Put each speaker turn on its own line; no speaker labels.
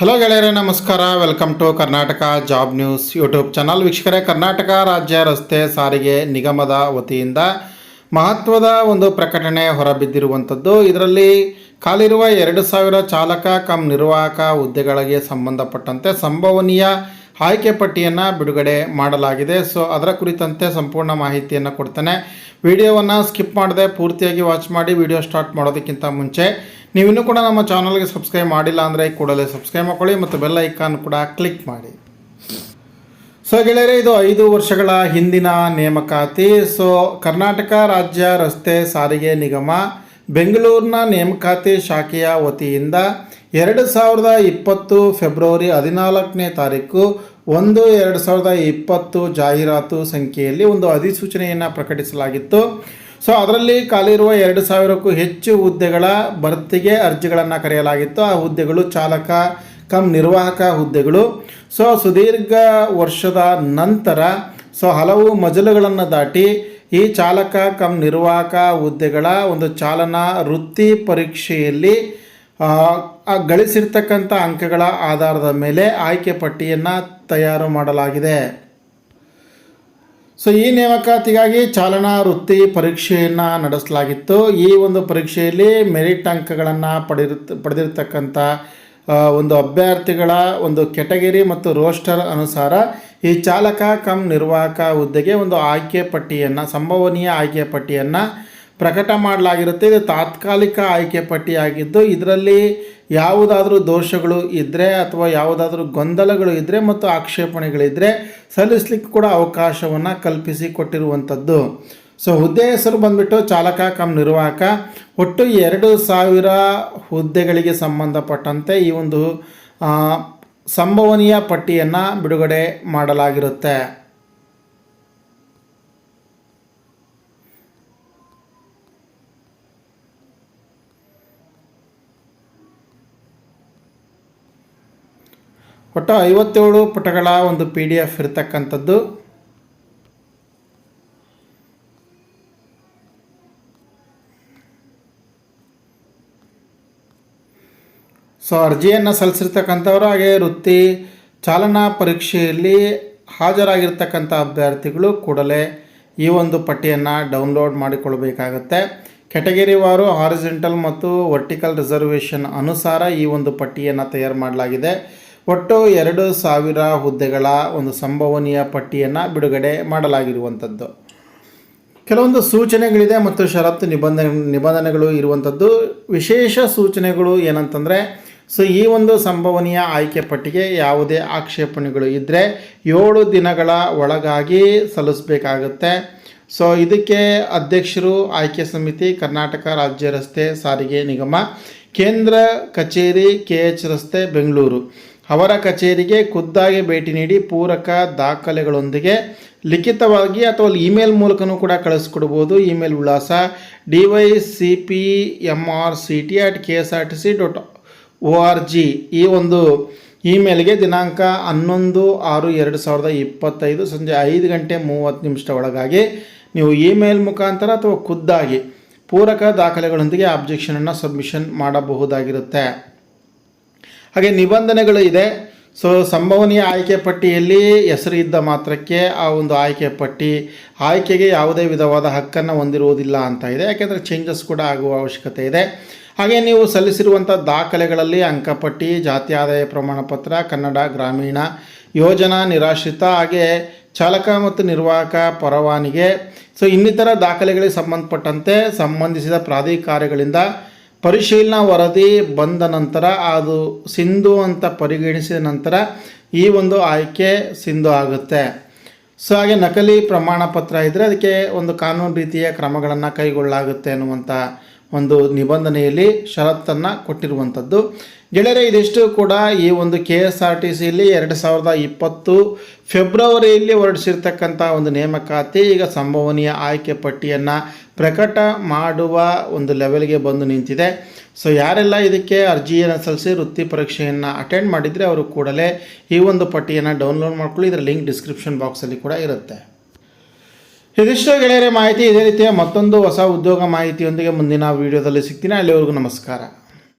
Hello ಗೆಳೆಯರೇ, ನಮಸ್ಕಾರ. Welcome to Karnataka job news YouTube channel ವೀಕ್ಷಕರೇ, ಕರ್ನಾಟಕ ರಾಜ್ಯ ರಸ್ತೆ ಸಾರಿಗೆ ನಿಗಮದ ವತಿಯಿಂದ ಮಹತ್ವದ ಒಂದು ಪ್ರಕಟಣೆ ಹೊರಬಿದ್ದಿರುವಂಥದ್ದು. ಇದರಲ್ಲಿ ಕಾಲಿರುವ ಎರಡು ಸಾವಿರ ಚಾಲಕ, ಕಮ್ ನಿರ್ವಾಹಕ ಹುದ್ದೆಗಳಿಗೆ ಸಂಬಂಧಪಟ್ಟಂತೆ ಸಂಭವನೀಯ ಆಯ್ಕೆ ಪಟ್ಟಿಯನ್ನು ಬಿಡುಗಡೆ ಮಾಡಲಾಗಿದೆ. ಸೊ ಅದರ ಕುರಿತಂತೆ ಸಂಪೂರ್ಣ ಮಾಹಿತಿಯನ್ನು ಕೊಡ್ತೇನೆ. ವಿಡಿಯೋವನ್ನು ಸ್ಕಿಪ್ ಮಾಡದೆ ಪೂರ್ತಿಯಾಗಿ ವಾಚ್ ಮಾಡಿ. ವಿಡಿಯೋ ಸ್ಟಾರ್ಟ್ ಮಾಡೋದಕ್ಕಿಂತ ಮುಂಚೆ ನೀವಿನ್ನೂ ಕೂಡ ನಮ್ಮ ಚಾನಲ್ಗೆ ಸಬ್ಸ್ಕ್ರೈಬ್ ಮಾಡಿಲ್ಲ ಅಂದರೆ ಕೂಡಲೇ ಸಬ್ಸ್ಕ್ರೈಬ್ ಮಾಡ್ಕೊಳ್ಳಿ ಮತ್ತು ಬೆಲ್ ಐಕಾನ್ ಕೂಡ ಕ್ಲಿಕ್ ಮಾಡಿ. ಸೊ ಗೆಳೆಯರೆ, ಇದು ಐದು ವರ್ಷಗಳ ಹಿಂದಿನ ನೇಮಕಾತಿ. ಸೊ ಕರ್ನಾಟಕ ರಾಜ್ಯ ರಸ್ತೆ ಸಾರಿಗೆ ನಿಗಮ ಬೆಂಗಳೂರಿನ ನೇಮಕಾತಿ ಶಾಖೆಯ ವತಿಯಿಂದ ಎರಡು ಸಾವಿರದ ಇಪ್ಪತ್ತು ಫೆಬ್ರವರಿ ಹದಿನಾಲ್ಕನೇ ತಾರೀಕು ಒಂದು ಎರಡು ಸಾವಿರದ ಇಪ್ಪತ್ತು ಜಾಹೀರಾತು ಸಂಖ್ಯೆಯಲ್ಲಿ ಒಂದು ಅಧಿಸೂಚನೆಯನ್ನು ಪ್ರಕಟಿಸಲಾಗಿತ್ತು. ಸೊ ಅದರಲ್ಲಿ ಖಾಲಿರುವ ಎರಡು ಸಾವಿರಕ್ಕೂ ಹೆಚ್ಚು ಹುದ್ದೆಗಳ ಭರ್ತಿಗೆ ಅರ್ಜಿಗಳನ್ನು ಕರೆಯಲಾಗಿತ್ತು. ಆ ಹುದ್ದೆಗಳು ಚಾಲಕ ಕಮ್ ನಿರ್ವಾಹಕ ಹುದ್ದೆಗಳು. ಸೊ ಸುದೀರ್ಘ ವರ್ಷದ ನಂತರ ಸೊ ಹಲವು ಮಜಲುಗಳನ್ನು ದಾಟಿ ಈ ಚಾಲಕ ಕಮ್ ನಿರ್ವಾಹಕ ಹುದ್ದೆಗಳ ಒಂದು ಚಾಲನಾ ವೃತ್ತಿ ಪರೀಕ್ಷೆಯಲ್ಲಿ ಗಳಿಸಿರ್ತಕ್ಕಂಥ ಅಂಕಗಳ ಆಧಾರದ ಮೇಲೆ ಆಯ್ಕೆ ಪಟ್ಟಿಯನ್ನು ತಯಾರು ಮಾಡಲಾಗಿದೆ. ಸೊ ಈ ನೇಮಕಾತಿಗಾಗಿ ಚಾಲನಾ ವೃತ್ತಿ ಪರೀಕ್ಷೆಯನ್ನು ನಡೆಸಲಾಗಿತ್ತು. ಈ ಒಂದು ಪರೀಕ್ಷೆಯಲ್ಲಿ ಮೆರಿಟ್ ಅಂಕಗಳನ್ನು ಪಡೆದಿರ್ ಪಡೆದಿರ್ತಕ್ಕಂಥ ಒಂದು ಅಭ್ಯರ್ಥಿಗಳ ಒಂದು ಕೆಟಗರಿ ಮತ್ತು ರೋಸ್ಟರ್ ಅನುಸಾರ ಈ ಚಾಲಕ ಕಮ್ ನಿರ್ವಾಹಕ ಹುದ್ದೆಗೆ ಒಂದು ಆಯ್ಕೆ ಪಟ್ಟಿಯನ್ನು, ಸಂಭವನೀಯ ಆಯ್ಕೆ ಪಟ್ಟಿಯನ್ನು ಪ್ರಕಟ ಮಾಡಲಾಗಿರುತ್ತೆ. ಇದು ತಾತ್ಕಾಲಿಕ ಆಯ್ಕೆ ಪಟ್ಟಿಯಾಗಿದ್ದು, ಇದರಲ್ಲಿ ಯಾವುದಾದ್ರೂ ದೋಷಗಳು ಇದ್ದರೆ ಅಥವಾ ಯಾವುದಾದ್ರೂ ಗೊಂದಲಗಳು ಇದ್ದರೆ ಮತ್ತು ಆಕ್ಷೇಪಣೆಗಳಿದ್ದರೆ ಸಲ್ಲಿಸಲಿಕ್ಕೆ ಕೂಡ ಅವಕಾಶವನ್ನು ಕಲ್ಪಿಸಿ ಕೊಟ್ಟಿರುವಂಥದ್ದು ಸೊ, ಹುದ್ದೆ ಹೆಸರು ಬಂದ್ಬಿಟ್ಟು ಚಾಲಕ ಕಮ್ ನಿರ್ವಾಹಕ. ಒಟ್ಟು ಎರಡು ಸಾವಿರ ಹುದ್ದೆಗಳಿಗೆ ಸಂಬಂಧಪಟ್ಟಂತೆ ಈ ಒಂದು ಸಂಭವನೀಯ ಪಟ್ಟಿಯನ್ನು ಬಿಡುಗಡೆ ಮಾಡಲಾಗಿರುತ್ತೆ. ಒಟ್ಟು ಐವತ್ತೇಳು ಪುಟಗಳ ಒಂದು ಪಿ ಡಿ ಎಫ್ ಇರತಕ್ಕಂಥದ್ದು. ಸೊ ಅರ್ಜಿಯನ್ನು ಸಲ್ಲಿಸಿರ್ತಕ್ಕಂಥವ್ರು ಹಾಗೆ ವೃತ್ತಿ ಚಾಲನಾ ಪರೀಕ್ಷೆಯಲ್ಲಿ ಹಾಜರಾಗಿರ್ತಕ್ಕಂಥ ಅಭ್ಯರ್ಥಿಗಳು ಕೂಡಲೇ ಈ ಒಂದು ಪಟ್ಟಿಯನ್ನು ಡೌನ್ಲೋಡ್ ಮಾಡಿಕೊಳ್ಬೇಕಾಗತ್ತೆ ಕ್ಯಾಟಗರಿವಾರು ಹಾರಿಜೆಂಟಲ್ ಮತ್ತು ವರ್ಟಿಕಲ್ ರಿಸರ್ವೇಷನ್ ಅನುಸಾರ ಈ ಒಂದು ಪಟ್ಟಿಯನ್ನು ತಯಾರು ಮಾಡಲಾಗಿದೆ. ಒಟ್ಟು ಎರಡು ಸಾವಿರ ಹುದ್ದೆಗಳ ಒಂದು ಸಂಭವನೀಯ ಪಟ್ಟಿಯನ್ನು ಬಿಡುಗಡೆ ಮಾಡಲಾಗಿರುವಂಥದ್ದು. ಕೆಲವೊಂದು ಸೂಚನೆಗಳಿದೆ ಮತ್ತು ಷರತ್ತು ನಿಬಂಧನೆ ನಿಬಂಧನೆಗಳು ಇರುವಂಥದ್ದು. ವಿಶೇಷ ಸೂಚನೆಗಳು ಏನಂತಂದರೆ, ಸೊ ಈ ಒಂದು ಸಂಭವನೀಯ ಆಯ್ಕೆ ಪಟ್ಟಿಗೆ ಯಾವುದೇ ಆಕ್ಷೇಪಣೆಗಳು ಇದ್ದರೆ ಏಳು ದಿನಗಳ ಒಳಗಾಗಿ ಸಲ್ಲಿಸಬೇಕಾಗುತ್ತೆ. ಸೊ ಇದಕ್ಕೆ ಅಧ್ಯಕ್ಷರು ಆಯ್ಕೆ ಸಮಿತಿ, ಕರ್ನಾಟಕ ರಾಜ್ಯ ರಸ್ತೆ ಸಾರಿಗೆ ನಿಗಮ, ಕೇಂದ್ರ ಕಚೇರಿ ಕೆ ಎಚ್ ರಸ್ತೆ, ಬೆಂಗಳೂರು. ಅವರ ಕಚೇರಿಗೆ ಖುದ್ದಾಗಿ ಭೇಟಿ ನೀಡಿ ಪೂರಕ ದಾಖಲೆಗಳೊಂದಿಗೆ ಲಿಖಿತವಾಗಿ ಅಥವಾ ಇಮೇಲ್ ಮೂಲಕನೂ ಕೂಡ ಕಳಿಸ್ಕೊಡ್ಬೋದು. ಇಮೇಲ್ ವಿಳಾಸ D Y C P M R C T at K S R T C dot O R G ಈ ಒಂದು ಇಮೇಲ್ಗೆ ದಿನಾಂಕ ಹನ್ನೊಂದು ಆರು ಎರಡು ಸಾವಿರದ ಇಪ್ಪತ್ತೈದು ಸಂಜೆ ಐದು ಗಂಟೆ ಮೂವತ್ತು ನಿಮಿಷದ ಒಳಗಾಗಿ ನೀವು ಇಮೇಲ್ ಮುಖಾಂತರ ಅಥವಾ ಖುದ್ದಾಗಿ ಪೂರಕ ದಾಖಲೆಗಳೊಂದಿಗೆ ಅಬ್ಜೆಕ್ಷನನ್ನು ಸಬ್ಮಿಷನ್ ಮಾಡಬಹುದಾಗಿರುತ್ತೆ. ಹಾಗೆ ನಿಬಂಧನೆಗಳು ಇದೆ. ಸೊ ಸಂಭವನೀಯ ಆಯ್ಕೆ ಪಟ್ಟಿಯಲ್ಲಿ ಹೆಸರು ಇದ್ದ ಮಾತ್ರಕ್ಕೆ ಆ ಒಂದು ಆಯ್ಕೆ ಪಟ್ಟಿ, ಆಯ್ಕೆಗೆ ಯಾವುದೇ ವಿಧವಾದ ಹಕ್ಕನ್ನು ಹೊಂದಿರುವುದಿಲ್ಲ ಅಂತ ಇದೆ. ಯಾಕೆಂದರೆ ಚೇಂಜಸ್ ಕೂಡ ಆಗುವ ಅವಶ್ಯಕತೆ ಇದೆ. ಹಾಗೆ ನೀವು ಸಲ್ಲಿಸಿರುವಂಥ ದಾಖಲೆಗಳಲ್ಲಿ ಅಂಕಪಟ್ಟಿ ಜಾತಿ ಆದಾಯ ಪ್ರಮಾಣಪತ್ರ, ಕನ್ನಡ ಗ್ರಾಮೀಣ, ಯೋಜನಾ ನಿರಾಶ್ರಿತ, ಹಾಗೆ ಚಾಲಕ ಮತ್ತು ನಿರ್ವಾಹಕ ಪರವಾನಿಗೆ. ಸೊ ಇನ್ನಿತರ ದಾಖಲೆಗಳಿಗೆ ಸಂಬಂಧಪಟ್ಟಂತೆ ಸಂಬಂಧಿಸಿದ ಪ್ರಾಧಿಕಾರಗಳಿಂದ ಪರಿಶೀಲನಾ ವರದಿ ಬಂದ ನಂತರ ಅದು ಸಿಂಧು ಅಂತ ಪರಿಗಣಿಸಿದ ನಂತರ ಈ ಒಂದು ಆಯ್ಕೆ ಸಿಂಧು ಆಗುತ್ತೆ. ಸೊ ಹಾಗೆ ನಕಲಿ ಪ್ರಮಾಣ ಪತ್ರ ಇದ್ದರೆ ಅದಕ್ಕೆ ಒಂದು ಕಾನೂನು ರೀತಿಯ ಕ್ರಮಗಳನ್ನು ಕೈಗೊಳ್ಳಲಾಗುತ್ತೆ ಅನ್ನುವಂಥ ಒಂದು ನಿಬಂಧನೆಯಲ್ಲಿ ಷರತ್ತನ್ನು ಕೊಟ್ಟಿರುವಂಥದ್ದು. ಗೆಳೆಯರೆ, ಇದಿಷ್ಟು ಕೂಡ ಈ ಒಂದು ಕೆ ಎಸ್ ಆರ್ ಟಿ ಸಿಯಲ್ಲಿ ಎರಡು ಸಾವಿರದ ಇಪ್ಪತ್ತು ಫೆಬ್ರವರಿಯಲ್ಲಿ ಹೊರಡಿಸಿರ್ತಕ್ಕಂಥ ಒಂದು ನೇಮಕಾತಿ, ಈಗ ಸಂಭವನೀಯ ಆಯ್ಕೆ ಪಟ್ಟಿಯನ್ನು ಪ್ರಕಟ ಮಾಡುವ ಒಂದು ಲೆವೆಲ್ಗೆ ಬಂದು ನಿಂತಿದೆ. ಸೊ ಯಾರೆಲ್ಲ ಇದಕ್ಕೆ ಅರ್ಜಿಯನ್ನು ಸಲ್ಲಿಸಿ ವೃತ್ತಿ ಪರೀಕ್ಷೆಯನ್ನು ಅಟೆಂಡ್ ಮಾಡಿದರೆ ಅವರು ಕೂಡಲೇ ಈ ಒಂದು ಪಟ್ಟಿಯನ್ನು ಡೌನ್ಲೋಡ್ ಮಾಡ್ಕೊಳ್ಳಿ. ಇದರ ಲಿಂಕ್ ಡಿಸ್ಕ್ರಿಪ್ಷನ್ ಬಾಕ್ಸಲ್ಲಿ ಕೂಡ ಇರುತ್ತೆ. ಇದಿಷ್ಟು ಗೆಳೆಯರೆ, ಮಾಹಿತಿ ಇದೇ ರೀತಿಯ ಮತ್ತೊಂದು ಹೊಸ ಉದ್ಯೋಗ ಮಾಹಿತಿಯೊಂದಿಗೆ ಮುಂದಿನ ವೀಡಿಯೋದಲ್ಲಿ ಸಿಗ್ತೀನಿ. ಅಲ್ಲಿವರೆಗೂ ನಮಸ್ಕಾರ.